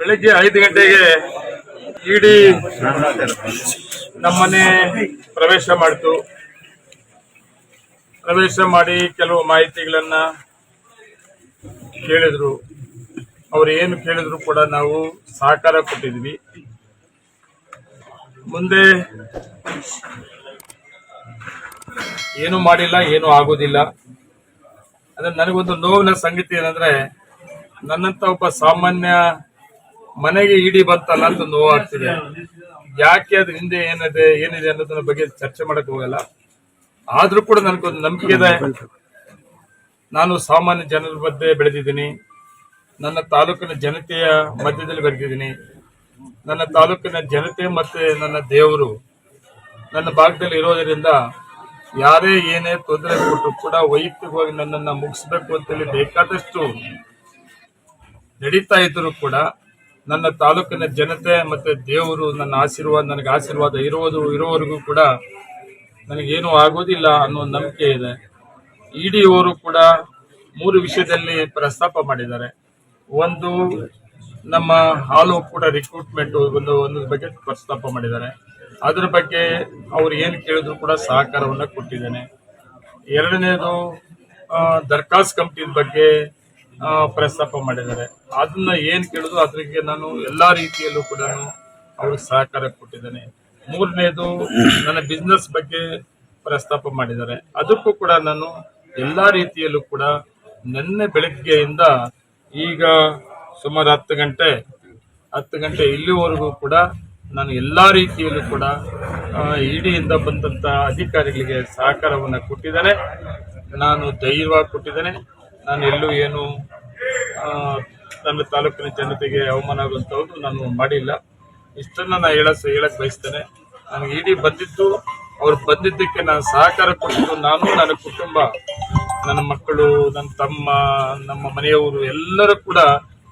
ಬೆಳಗ್ಗೆ ಐದು ಗಂಟೆಗೆ ಇಡಿ ನಮ್ಮನೆ ಪ್ರವೇಶ ಮಾಡಿತು. ಪ್ರವೇಶ ಮಾಡಿ ಕೆಲವು ಮಾಹಿತಿಗಳನ್ನ ಕೇಳಿದ್ರು. ಅವ್ರು ಏನು ಕೇಳಿದ್ರು ಕೂಡ ನಾವು ಸಹಕಾರ ಕೊಟ್ಟಿದ್ವಿ. ಮುಂದೆ ಏನು ಮಾಡಿಲ್ಲ, ಏನು ಆಗೋದಿಲ್ಲ. ಅದ್ರ ನನಗೊಂದು ನೋವಿನ ಸಂಗತಿ ಏನಂದ್ರೆ ನನ್ನಂತ ಒಬ್ಬ ಸಾಮಾನ್ಯ ಮನೆಗೆ ಇಡಿ ಬಂತಲ್ಲ ಅಂತ ನೋವಾಗ್ತಿದೆ ಯಾಕೆ ಅದ್ರ ಹಿಂದೆ ಏನಿದೆ ಏನಿದೆ ಅನ್ನೋದನ್ನ ಬಗ್ಗೆ ಚರ್ಚೆ ಮಾಡಕ್ ಹೋಗಲ್ಲ. ಆದ್ರೂ ಕೂಡ ನನಗೊಂದು ನಂಬಿಕೆ ಇದೆ. ನಾನು ಸಾಮಾನ್ಯ ಜನರ ಮಧ್ಯೆ ಬೆಳೆದಿದ್ದೀನಿ. ನನ್ನ ತಾಲೂಕಿನ ಜನತೆಯ ಮಧ್ಯದಲ್ಲಿ ಬೆಳೆದಿದ್ದೀನಿ. ನನ್ನ ತಾಲೂಕಿನ ಜನತೆ ಮತ್ತೆ ನನ್ನ ದೇವರು ನನ್ನ ಭಾಗದಲ್ಲಿ ಇರೋದರಿಂದ ಯಾರೇ ಏನೇ ತೊಂದರೆ ಕೊಟ್ಟರು ಕೂಡ ವೈಯಕ್ತಿಕವಾಗಿ ನನ್ನನ್ನು ಮುಗಿಸ್ಬೇಕು ಅಂತೇಳಿ ಬೇಕಾದಷ್ಟು ನಡೀತಾ ಇದ್ರು ಕೂಡ ನನ್ನ ತಾಲೂಕಿನ ಜನತೆ ಮತ್ತು ದೇವರು ನನ್ನ ಆಶೀರ್ವಾದ, ನನಗೆ ಆಶೀರ್ವಾದ ಇರೋದು ಇರೋವರೆಗೂ ಕೂಡ ನನಗೇನು ಆಗೋದಿಲ್ಲ ಅನ್ನೋ ನಂಬಿಕೆ ಇದೆ. ಇಡಿ ಅವರು ಕೂಡ ಮೂರು ವಿಷಯದಲ್ಲಿ ಪ್ರಸ್ತಾಪ ಮಾಡಿದ್ದಾರೆ. ಒಂದು, ನಮ್ಮ ಹಾಲು ಕೂಡ ರಿಕ್ರೂಟ್ಮೆಂಟ್ ಒಂದು ಒಂದು ಬಗ್ಗೆ ಪ್ರಸ್ತಾಪ ಮಾಡಿದ್ದಾರೆ. ಅದ್ರ ಬಗ್ಗೆ ಅವ್ರು ಏನು ಕೇಳಿದ್ರು ಕೂಡ ಸಹಕಾರವನ್ನು ಕೊಟ್ಟಿದ್ದೇನೆ. ಎರಡನೇದು ದರ್ಖಾಸ್ ಕಂಪ್ನಿ ಬಗ್ಗೆ ಪ್ರಸ್ತಾಪ ಮಾಡಿದ್ದಾರೆ. ಅದನ್ನ ಏನ್ ಕೇಳಿದ್ರು ಅದಕ್ಕೆ ನಾನು ಎಲ್ಲಾ ರೀತಿಯಲ್ಲೂ ಕೂಡ ಅವ್ರಿಗೆ ಸಹಕಾರ ಕೊಟ್ಟಿದ್ದೇನೆ. ಮೂರನೇದು, ನನ್ನ ಬಿಸ್ನೆಸ್ ಬಗ್ಗೆ ಪ್ರಸ್ತಾಪ ಮಾಡಿದ್ದಾರೆ. ಅದಕ್ಕೂ ಕೂಡ ನಾನು ಎಲ್ಲಾ ರೀತಿಯಲ್ಲೂ ಕೂಡ ನಿನ್ನೆ ಬೆಳಗ್ಗೆಯಿಂದ ಈಗ ಸುಮಾರು ಹತ್ತು ಗಂಟೆ ಹತ್ತು ಗಂಟೆ ಇಲ್ಲಿವರೆಗೂ ಕೂಡ ನಾನು ಎಲ್ಲಾ ರೀತಿಯಲ್ಲೂ ಕೂಡ ಇಡಿಯಿಂದ ಬಂದಂತ ಅಧಿಕಾರಿಗಳಿಗೆ ಸಹಕಾರವನ್ನು ಕೊಟ್ಟಿದ್ದಾರೆ ನಾನು ಧೈರ್ಯವಾಗಿ ಕೊಟ್ಟಿದ್ದೇನೆ. ನಾನು ಎಲ್ಲೂ ಏನು ನನ್ನ ತಾಲೂಕಿನ ಜನತೆಗೆ ಅವಮಾನ ಆಗುವಂಥದ್ದು ನಾನು ಮಾಡಿಲ್ಲ. ಇಷ್ಟನ್ನು ನಾನು ಹೇಳ ಹೇಳಕ್ ಬಯಸ್ತೇನೆ. ನನಗೆ ಇಡೀ ಬಂದಿದ್ದು ಅವ್ರು ಬಂದಿದ್ದಕ್ಕೆ ನಾನು ಸಹಕಾರ ಕೊಟ್ಟಿದ್ದು ನಾನು ನನ್ನ ಕುಟುಂಬ ನನ್ನ ಮಕ್ಕಳು ನನ್ನ ತಮ್ಮ ನಮ್ಮ ಮನೆಯವರು ಎಲ್ಲರೂ ಕೂಡ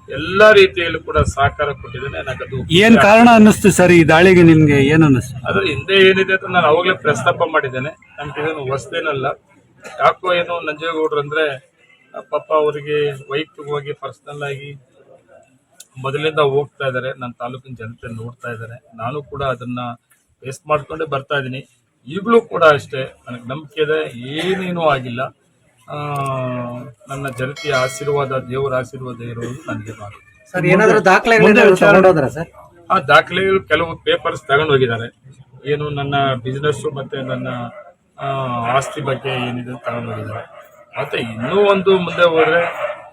ಎಲ್ಲಾ ರೀತಿಯಲ್ಲೂ ಕೂಡ ಸಹಕಾರ ಕೊಟ್ಟಿದ್ದೇನೆ. ನನಗದು ಏನ್ ಕಾರಣ ಅನ್ನಿಸ್ತು ಸರ್ ಈ ದಾಳಿಗೆ ನಿಮ್ಗೆ? ಏನು ಅನ್ನಿಸ್ತು? ಅದ್ರ ಹಿಂದೆ ಏನಿದೆ ಅಂತ ನಾನು ಅವಾಗಲೇ ಪ್ರಸ್ತಾಪ ಮಾಡಿದ್ದೇನೆ. ನನಗೆ ಇದನ್ನು ಹೊಸದೇನಲ್ಲ. ಯಾಕೋ ಏನು ನಂಜೇಗೌಡ್ರು ಅಂದ್ರೆ ಪಾಪ ಅವರಿಗೆ ವೈಯಕ್ತಿಕವಾಗಿ ಪರ್ಸನಲ್ ಆಗಿ ಮೊದಲಿಂದ ಹೋಗ್ತಾ ಇದ್ದಾರೆ ನನ್ನ ತಾಲೂಕಿನ ಜನತೆ ನೋಡ್ತಾ ಇದ್ದಾರೆ ನಾನು ಕೂಡ ಅದನ್ನ ಫೇಸ್ ಮಾಡ್ಕೊಂಡೇ ಬರ್ತಾ ಇದ್ದೀನಿ. ಈಗಲೂ ಕೂಡ ಅಷ್ಟೇ ನನಗೆ ನಂಬಿಕೆ ಇದೆ. ಏನೇನೂ ಆಗಿಲ್ಲ. ನನ್ನ ಜನತೆಯ ಆಶೀರ್ವಾದ ದೇವರ ಆಶೀರ್ವಾದ ಇರೋದು ನನಗೆ ಮಾಡು ಆ ದಾಖಲೆಗಳು ಕೆಲವು ಪೇಪರ್ಸ್ ತಗೊಂಡು ಹೋಗಿದ್ದಾರೆ ಏನು ನನ್ನ ಬಿಸ್ನೆಸ್ ಮತ್ತೆ ನನ್ನ ಆಸ್ತಿ ಬಗ್ಗೆ ಏನಿದೆ ತಗೊಂಡು ಹೋಗಿದ್ದಾರೆ ಮತ್ತೆ ಇನ್ನೂ ಒಂದು ಮುಂದೆ ಹೋದ್ರೆ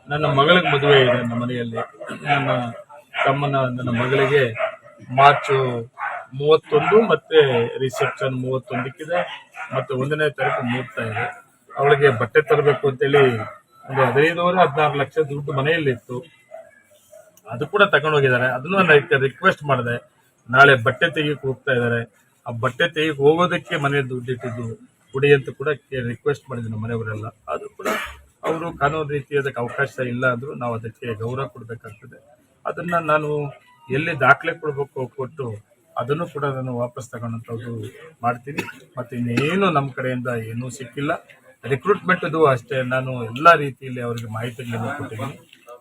ನನ್ನ ಮಗಳಿಗೆ ಮದುವೆ ಇದೆ ನಮ್ಮ ಮನೆಯಲ್ಲಿ. ನನ್ನ ತಮ್ಮನ ನನ್ನ ಮಗಳಿಗೆ ಮಾರ್ಚ್ ಮೂವತ್ತೊಂದು ಮತ್ತೆ ರಿಸೆಪ್ಷನ್ ಮೂವತ್ತೊಂದಕ್ಕಿದೆ. ಮತ್ತೆ ಒಂದನೇ ತಾರೀಕು ಮುಹೂರ್ತ ಇದೆ. ಅವಳಿಗೆ ಬಟ್ಟೆ ತರಬೇಕು ಅಂತೇಳಿ ಒಂದು ಹದಿನೈದುವರೆ, ಹದಿನಾರು ಲಕ್ಷ ದುಡ್ಡು ಮನೆಯಲ್ಲಿತ್ತು. ಅದು ಕೂಡ ತಗೊಂಡೋಗಿದ್ದಾರೆ ಅದನ್ನು ನಾನು ರಿಕ್ವೆಸ್ಟ್ ಮಾಡಿದೆ. ನಾಳೆ ಬಟ್ಟೆ ತೆಗಿಯಕ್ಕೆ ಹೋಗ್ತಾ ಇದ್ದಾರೆ. ಆ ಬಟ್ಟೆ ತೆಗಿಯಕ್ಕೆ ಹೋಗೋದಕ್ಕೆ ಮನೆ ದುಡ್ಡಿಟ್ಟಿದ್ದು ಕೊಡಿ ಅಂತ ಕೂಡ ರಿಕ್ವೆಸ್ಟ್ ಮಾಡಿದ್ರು ನಮ್ಮ ಮನೆಯವರೆಲ್ಲ. ಅದು ಅವರು ಕಾನೂನು ರೀತಿ ಅದಕ್ಕೆ ಅವಕಾಶ ಇಲ್ಲ ಅಂದ್ರು ನಾವು ಅದಕ್ಕೆ ಗೌರವ ಕೊಡಬೇಕಾಗ್ತದೆ. ಅದನ್ನ ನಾನು ಎಲ್ಲಿ ದಾಖಲೆ ಕೊಡಬೇಕು ಕೊಟ್ಟು ಅದನ್ನು ಕೂಡ ನಾನು ವಾಪಸ್ ತಗೊಳ್ಳೋಂಥದ್ದು ಮಾಡ್ತೀನಿ. ಮತ್ತೆ ಇನ್ನೇನು ನಮ್ಮ ಕಡೆಯಿಂದ ಏನೂ ಸಿಕ್ಕಿಲ್ಲ. ರಿಕ್ರೂಟ್ಮೆಂಟ್ ಅದು ಅಷ್ಟೇ. ನಾನು ಎಲ್ಲ ರೀತಿಯಲ್ಲಿ ಅವರಿಗೆ ಮಾಹಿತಿಗಳನ್ನು ಕೊಟ್ಟಿದ್ದೀನಿ.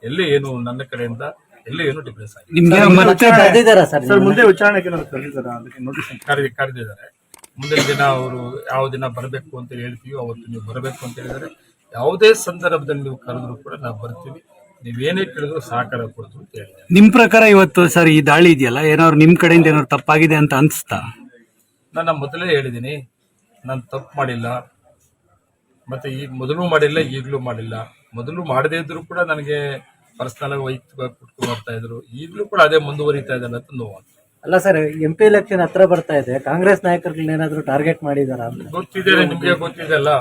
ಎಲ್ಲಿ ಏನು ನನ್ನ ಕಡೆಯಿಂದ ಎಲ್ಲಿ ಏನು ಡಿಫ್ರೆನ್ಸ್ ಆಗಿದೆ. ನಿಮ್ಗೆ ಮತ್ತೆ ಕರೆದಿದ್ದಾರಾ ಸರ್ ಸರ್ ಮುಂದೆ ವಿಚಾರಣೆಗೆ ಕರೆದಿದ್ದಾರೆ? ಕರೆದಿದ್ದಾರ. ಮುಂದಿನ ದಿನ ಅವರು ಯಾವ ದಿನ ಬರಬೇಕು ಅಂತ ಹೇಳ್ತೀವಿ ಅವತ್ತು ನೀವು ಬರಬೇಕು ಅಂತ ಹೇಳಿದ್ದಾರೆ. ಯಾವುದೇ ಸಂದರ್ಭದಲ್ಲಿ ನೀವು ಕರೆದ್ರು ಕೂಡ ನಾವು ಬರ್ತೀವಿ. ನೀವೇನೇ ಕೇಳಿದ್ರು ಸಹಕಾರ ಕೊಡ್ತೀವಿ ಅಂತ ಹೇಳಿ ನಿಮ್ ಪ್ರಕಾರ ಇವತ್ತು ಸರ್ ಈ ದಾಳಿ ಇದೆಯಲ್ಲ ಏನಾದ್ರು ನಿಮ್ ಕಡೆಯಿಂದ ಏನಾದ್ರು ತಪ್ಪಾಗಿದೆ ಅಂತ ಅನ್ಸ್ತಾ ನಾನು ಮೊದಲೇ ಹೇಳಿದ್ದೀನಿ ನಾನು ತಪ್ಪು ಮಾಡಿಲ್ಲ. ಮತ್ತೆ ಈಗ ಮೊದಲು ಮಾಡಿಲ್ಲ ಈಗಲೂ ಮಾಡಿಲ್ಲ. ಮೊದಲು ಮಾಡದೇ ಇದ್ರು ಕೂಡ ನನಗೆ ಪರ್ಸನಲ್ ಆಗಿ ವೈಯಕ್ತಿಕವಾಗಿ ಕುಟ್ಕೊಂಡು ಬರ್ತಾ ಇದ್ರು. ಈಗಲೂ ಕೂಡ ಅದೇ ಮುಂದುವರಿತಾ ಇದೆ ಅಂತ ನೋವು ಅಲ್ಲ ಸರ್ ಎಂ ಪಿ ಎಲೆಕ್ಷನ್ ಹತ್ರ ಬರ್ತಾ ಇದೆ. ಕಾಂಗ್ರೆಸ್ ನಾಯಕರುಗಳನ್ನ ಏನಾದ್ರು ಟಾರ್ಗೆಟ್ ಮಾಡಿದಾರ ಅಂತ? ಗೊತ್ತಿದೆ ನಿಮ್ಗೆ ಗೊತ್ತಿದೆ ಅಲ್ಲ?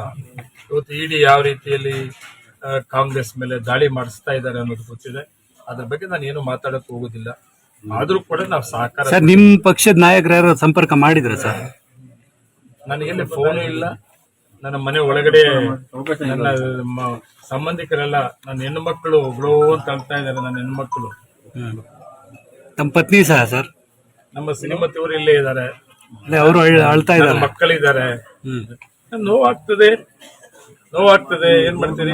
ಇವತ್ತು ಇಡಿ ಯಾವ ರೀತಿಯಲ್ಲಿ ಕಾಂಗ್ರೆಸ್ ಮೇಲೆ ದಾಳಿ ಮಾಡಿಸ್ತಾ ಇದ್ದಾರೆ ಅನ್ನೋದು ಗೊತ್ತಿದೆ. ಅದ್ರ ಬಗ್ಗೆ ನಾನು ಏನು ಮಾತಾಡಕ್ ಹೋಗೋದಿಲ್ಲ. ಆದ್ರೂ ಕೂಡ ನಾವು ಸಹಕಾರ ಸರ್ ನಿಮ್ ಪಕ್ಷದ ನಾಯಕರ ಯಾರು ಸಂಪರ್ಕ ಮಾಡಿದ್ರ ಸರ್? ನನಗೆಲ್ಲಿ ಫೋನ್ ಇಲ್ಲ. ನನ್ನ ಮನೆ ಒಳಗಡೆ ನನ್ನ ಮ- ಸಂಬಂಧಿಕರೆಲ್ಲ ನನ್ನ ಹೆಣ್ಣು ಮಕ್ಕಳು ಒಬ್ಳೋ ಅಂತ ಅಳ್ತಾ ಇದ್ದಾರೆ ನನ್ನ ಹೆಣ್ಮಕ್ಳು ತಮ್ಮ ಪತ್ನಿ ಸಹ ಸರ್? ನಮ್ಮ ಸಿನಿಮಾ ಶ್ರೀಮತಿಯವರು ಇಲ್ಲೇ ಇದ್ದಾರೆ. ಅವರು ಅಳ್ತಾ ಇದ್ದಾರೆ. ಮಕ್ಕಳಿದ್ದಾರೆ. ನೋವಾಗ್ತದೆ. ನೋವಾಗ್ತದೆ. ಏನ್ ಮಾಡ್ತೀರಿ?